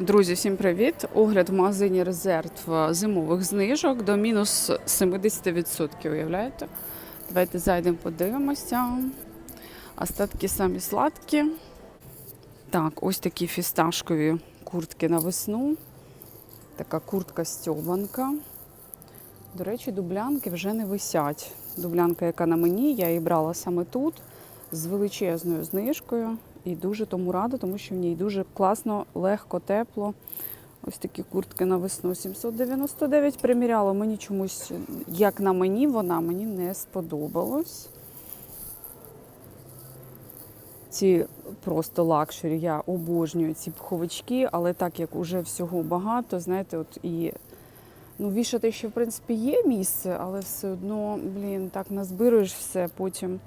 Друзі, всім привіт! Огляд в магазині резерв зимових знижок до мінус 70%. Уявляєте? Давайте зайдемо, подивимося. Остатки самі сладкі. Так, ось такі фісташкові куртки на весну. Така куртка стьобанка. До речі, дублянки вже не висять. Дублянка, яка на мені, я її брала саме тут з величезною знижкою. І дуже тому рада, тому що в ній дуже класно, легко, тепло. Ось такі куртки на весну 799 приміряла. Мені чомусь, як на мені, вона мені не сподобалась. Ці просто лакшері, я обожнюю ці пуховички, але так як уже всього багато, знаєте, от і ну, вішати ще, в принципі, є місце, але все одно, блін, так назбируєш все потім.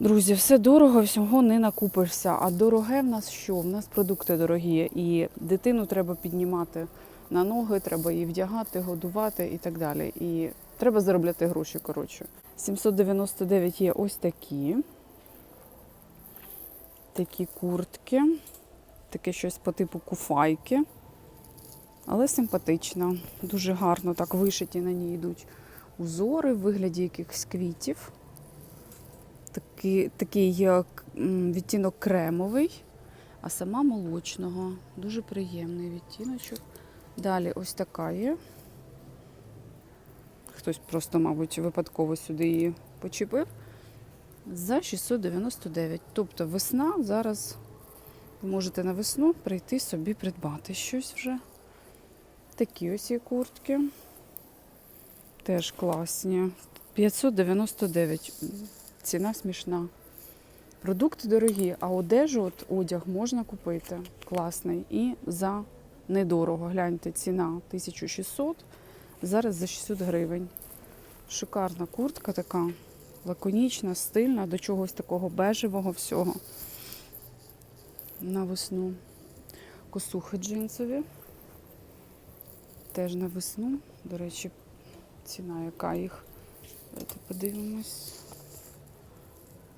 Друзі, все дорого, всього не накупишся. А дороге в нас що? В нас продукти дорогі. І дитину треба піднімати на ноги, треба її вдягати, годувати і так далі. І треба заробляти гроші, коротше. 799 є ось такі. Такі куртки. Таке щось по типу куфайки. Але симпатично. Дуже гарно так вишиті на ній йдуть узори в вигляді якихось квітів такий, такий е, відтінок кремовий, а сама молочного. Дуже приємний відтіночок. Далі ось така є. Хтось просто, мабуть, випадково сюди її почепив. За 699. Тобто весна зараз ви можете на весну прийти собі придбати щось вже. Такі ось є куртки. Теж класні. 599 ціна смішна. Продукти дорогі, а одежу, от одяг можна купити класний і за недорого. Гляньте, ціна 1600, зараз за 600 гривень. Шикарна куртка така, лаконічна, стильна, до чогось такого бежевого всього. На весну. Косухи джинсові. Теж на весну. До речі, ціна яка їх. Давайте подивимось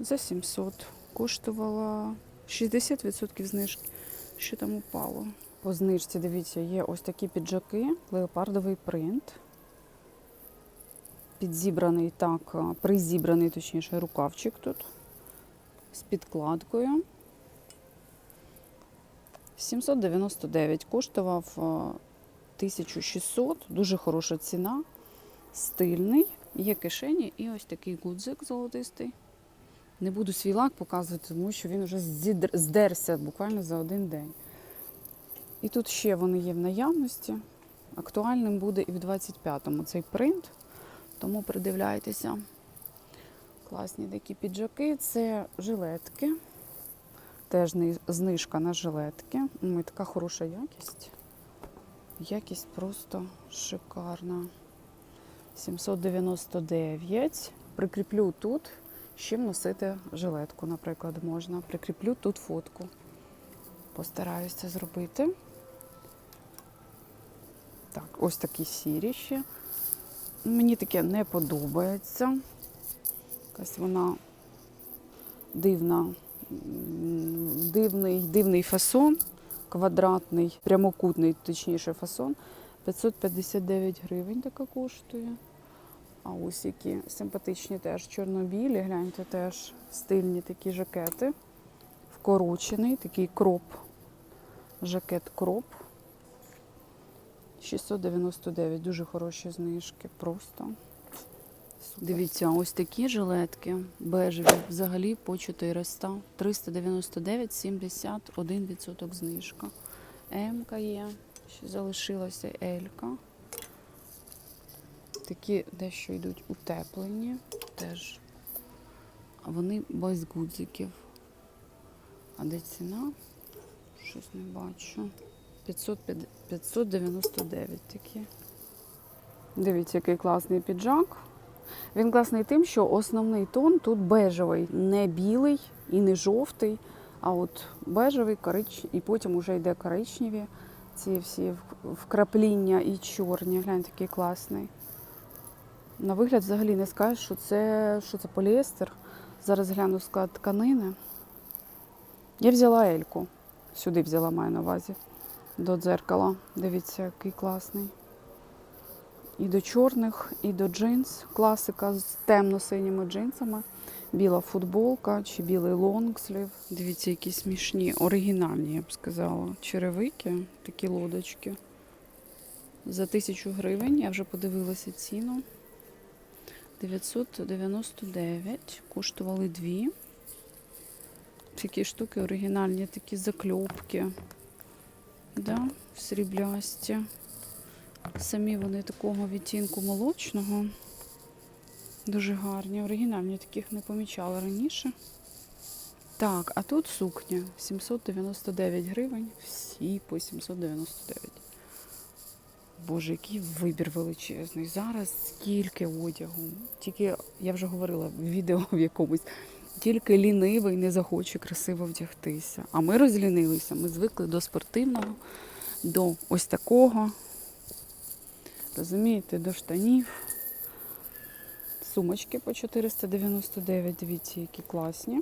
за 700. Коштувала 60% знижки. Що там упало? По знижці, дивіться, є ось такі піджаки, леопардовий принт. Підзібраний так, призібраний, точніше, рукавчик тут з підкладкою. 799 коштував 1600, дуже хороша ціна, стильний, є кишені і ось такий гудзик золотистий. Не буду свій лак показувати, тому що він вже здерся буквально за один день. І тут ще вони є в наявності. Актуальним буде і в 25-му цей принт, тому придивляйтеся. Класні такі піджаки. Це жилетки. Теж знижка на жилетки. Ой, така хороша якість. Якість просто шикарна. 799. Прикріплю тут з чим носити жилетку, наприклад, можна. Прикріплю тут фотку. Постараюся це зробити. Так, ось такі сірі ще. Мені таке не подобається. Якась вона дивна, дивний, дивний фасон, квадратний, прямокутний, точніше, фасон. 559 гривень така коштує. А ось які симпатичні теж чорно-білі, гляньте, теж стильні такі жакети. Вкорочений, такий кроп. Жакет кроп. 699, дуже хороші знижки, просто. Супер. Дивіться, ось такі жилетки бежеві взагалі по 400. 399, 71% знижка. М-ка є, ще залишилася L-ка. Такі дещо йдуть утеплені теж. А вони без гудзиків. А де ціна? Щось не бачу. 550 599 такі. Дивіться, який класний піджак. Він класний тим, що основний тон тут бежевий, не білий і не жовтий, а от бежевий, корич... і потім вже йде коричневі. Ці всі вкрапління і чорні. Глянь, такий класний. На вигляд взагалі не скажеш, що це, що це поліестер. Зараз гляну склад тканини. Я взяла ельку. Сюди взяла, маю на увазі. до дзеркала. Дивіться, який класний. І до чорних, і до джинс. Класика з темно-синіми джинсами. Біла футболка чи білий лонгслів. Дивіться, які смішні, оригінальні, я б сказала. Черевики, такі лодочки. За тисячу гривень я вже подивилася ціну. 999. Коштували дві. Такі штуки оригінальні, такі закльопки. Да, сріблясті. Самі вони такого відтінку молочного. Дуже гарні, оригінальні, таких не помічала раніше. Так, а тут сукня 799 гривень. Всі по 799. Боже, який вибір величезний. Зараз скільки одягу. Тільки, я вже говорила в відео в якомусь, тільки лінивий не захоче красиво вдягтися. А ми розлінилися. Ми звикли до спортивного, до ось такого. Розумієте, до штанів. Сумочки по 499, дивіться, які класні.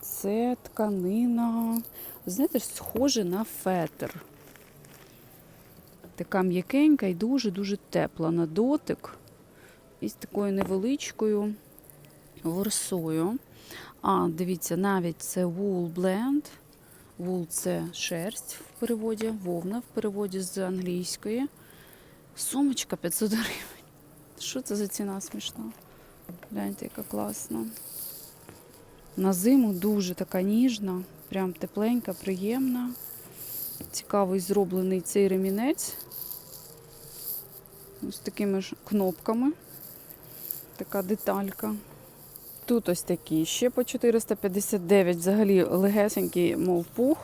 Це тканина, знаєте, схоже на фетр. Така м'якенька і дуже-дуже тепла на дотик. І з такою невеличкою ворсою. А, дивіться, навіть це wool blend. Wool – це шерсть в переводі, вовна в переводі з англійської. Сумочка 500 гривень. Що це за ціна смішна? Гляньте, яка класна. На зиму дуже така ніжна, прям тепленька, приємна. Цікавий зроблений цей ремінець. З такими ж кнопками. Така деталька. Тут ось такі ще по 459, взагалі легесенький, мов пух.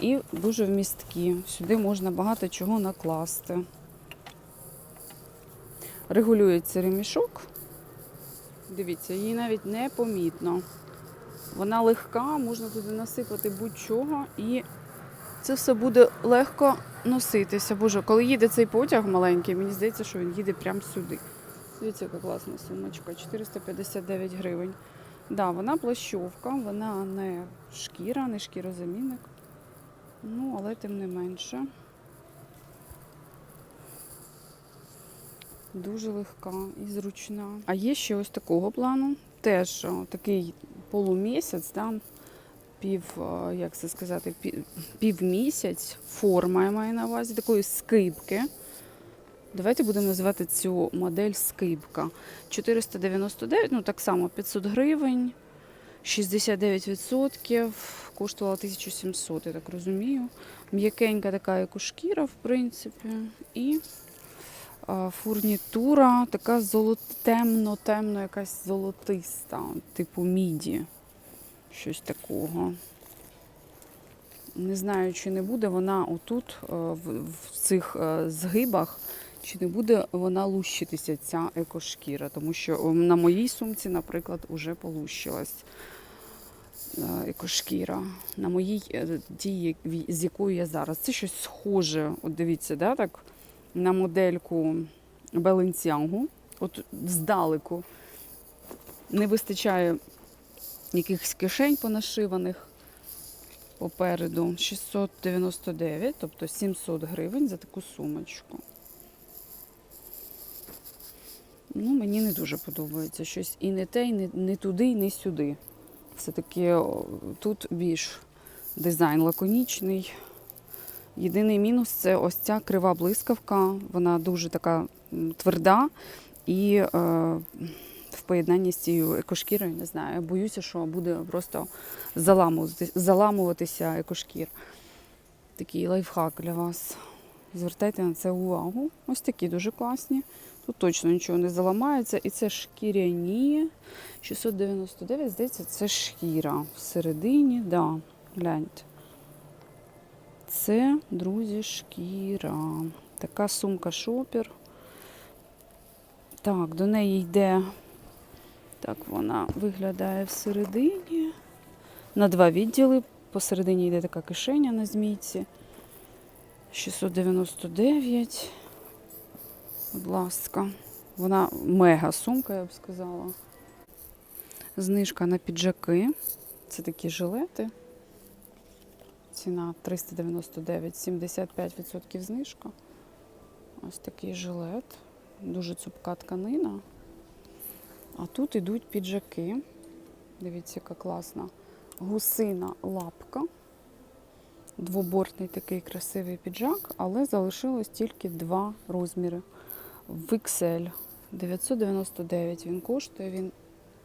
І дуже вмісткі. Сюди можна багато чого накласти. Регулюється ремішок. Дивіться, її навіть не помітно. Вона легка, можна туди насипати будь-чого і це все буде легко носитися. Боже, коли їде цей потяг маленький, мені здається, що він їде прямо сюди. Дивіться, яка класна сумочка, 459 гривень. Да, вона плащовка, вона не шкіра, не шкірозамінник. Ну, але тим не менше. Дуже легка і зручна. А є ще ось такого плану. Теж такий полумісяць, да, пів, о, як це сказати, півмісяць. Форма я маю на увазі такої скибки. Давайте будемо називати цю модель скибка. 499, ну так само 500 гривень, 69%, коштувала 1700, я так розумію. М'якенька така, як у шкіра, в принципі. І а, фурнітура така золот... темно, темно, якась золотиста, типу міді. Щось такого. Не знаю, чи не буде вона отут, е, в, цих е, згибах, чи не буде вона лущитися, ця екошкіра. Тому що на моїй сумці, наприклад, вже полущилась е, екошкіра. На моїй е, тій, з якою я зараз. Це щось схоже. От дивіться, да, так, на модельку Balenciaga. От здалеку не вистачає якихось кишень понашиваних попереду 699, тобто 700 гривень за таку сумочку. Ну, мені не дуже подобається щось і не те, і не, не туди, і не сюди. Все-таки тут більш дизайн лаконічний. Єдиний мінус це ось ця крива блискавка. Вона дуже така тверда і е, поєднанні з цією екошкірою, не знаю. Боюся, що буде просто заламувати, заламуватися екошкір. Такий лайфхак для вас. Звертайте на це увагу. Ось такі дуже класні. Тут точно нічого не заламається. І це шкіряні. 699, здається, це шкіра. Всередині, да, гляньте. Це, друзі, шкіра. Така сумка шопер. Так, до неї йде. Так вона виглядає всередині. На два відділи. Посередині йде така кишеня на змійці. 699. Будь ласка. Вона мега сумка, я б сказала. Знижка на піджаки. Це такі жилети. Ціна 399, 75% знижка. Ось такий жилет. Дуже цупка тканина. А тут ідуть піджаки. Дивіться, яка класна. Гусина лапка. Двобортний такий красивий піджак, але залишилось тільки два розміри. В XL 999 він коштує. Він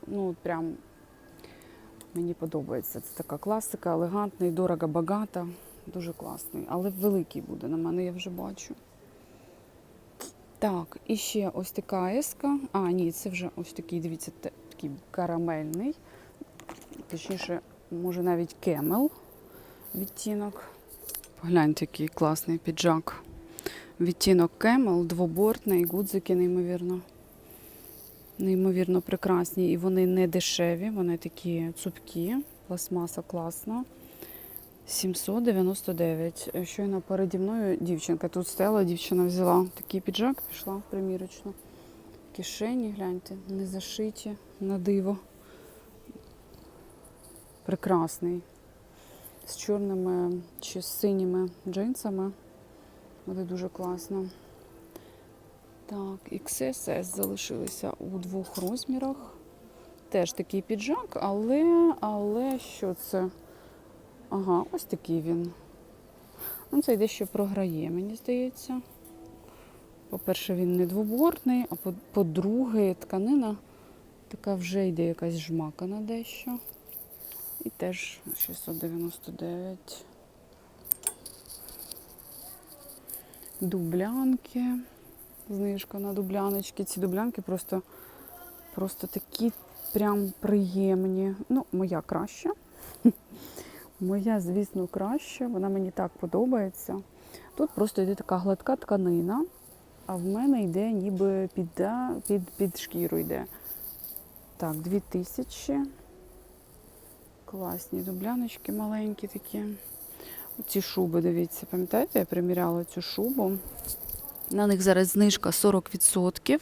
ну, прям мені подобається. Це така класика, елегантний, дорого, багато. Дуже класний. Але великий буде на мене, я вже бачу. Так, і ще ось така еска. А, ні, це вже ось такий, дивіться, такий карамельний. Точніше, може навіть кемел відтінок. Погляньте, який класний піджак. Відтінок кемел, двобортний, гудзики, неймовірно. Неймовірно прекрасні. І вони не дешеві, вони такі цупкі. Пластмаса класна. 799. Щойно переді мною дівчинка тут стояла, дівчина взяла такий піджак, пішла в примірочну. Кишені, гляньте, не зашиті на диво. Прекрасний. З чорними чи з синіми джинсами. Буде дуже класно. Так, XSS залишилися у двох розмірах. Теж такий піджак, але, але що це? Ага, ось такий він. Ну, це дещо програє, мені здається. По-перше, він не двобортний, а по- по-друге, тканина така вже йде якась жмакана дещо. І теж 699. Дублянки. Знижка на дубляночки. Ці дублянки просто, просто такі прям приємні. Ну, моя краща. Моя, звісно, краща. Вона мені так подобається. Тут просто йде така гладка тканина, а в мене йде ніби під, під, під шкіру йде. Так, 2000. Класні дубляночки маленькі такі. Ці шуби, дивіться, пам'ятаєте, я приміряла цю шубу. На них зараз знижка 40%.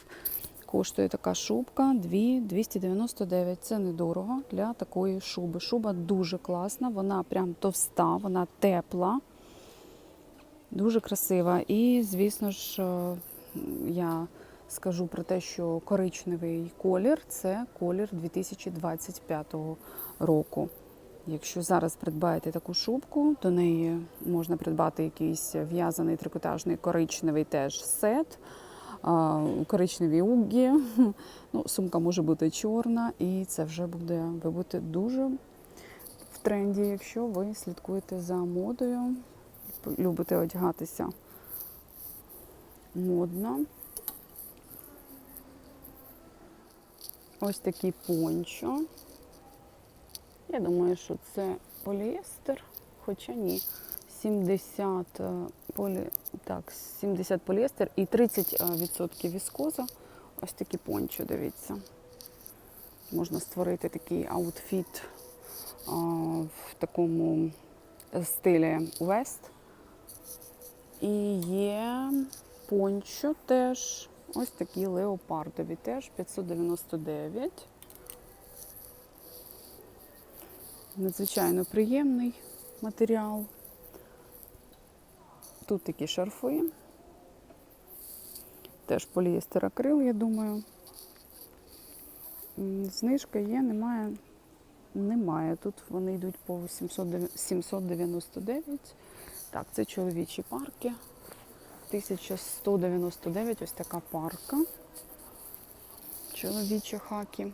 Коштує така шубка 2 299. Це недорого для такої шуби. Шуба дуже класна, вона прям товста, вона тепла, дуже красива. І, звісно ж, е, я скажу про те, що коричневий колір це колір 2025 року. Якщо зараз придбаєте таку шубку, до неї можна придбати якийсь в'язаний трикотажний коричневий теж сет, коричневі уггі. Ну, сумка може бути чорна, і це вже буде ви будете дуже в тренді, якщо ви слідкуєте за модою, любите одягатися модно. Ось такий пончо. Я думаю, що це поліестер, хоча ні. 70 е, полі... так, 70 поліестер і 30% віскоза. Ось такі пончо, дивіться. Можна створити такий аутфіт а, в такому стилі Вест. І є пончо теж. Ось такі леопардові теж 599. Надзвичайно приємний матеріал. Тут такі шарфи. Теж поліестер акрил, я думаю. Знижка є, немає. Немає. Тут вони йдуть по 799. Так, це чоловічі парки. 1199 ось така парка. Чоловічі хаки.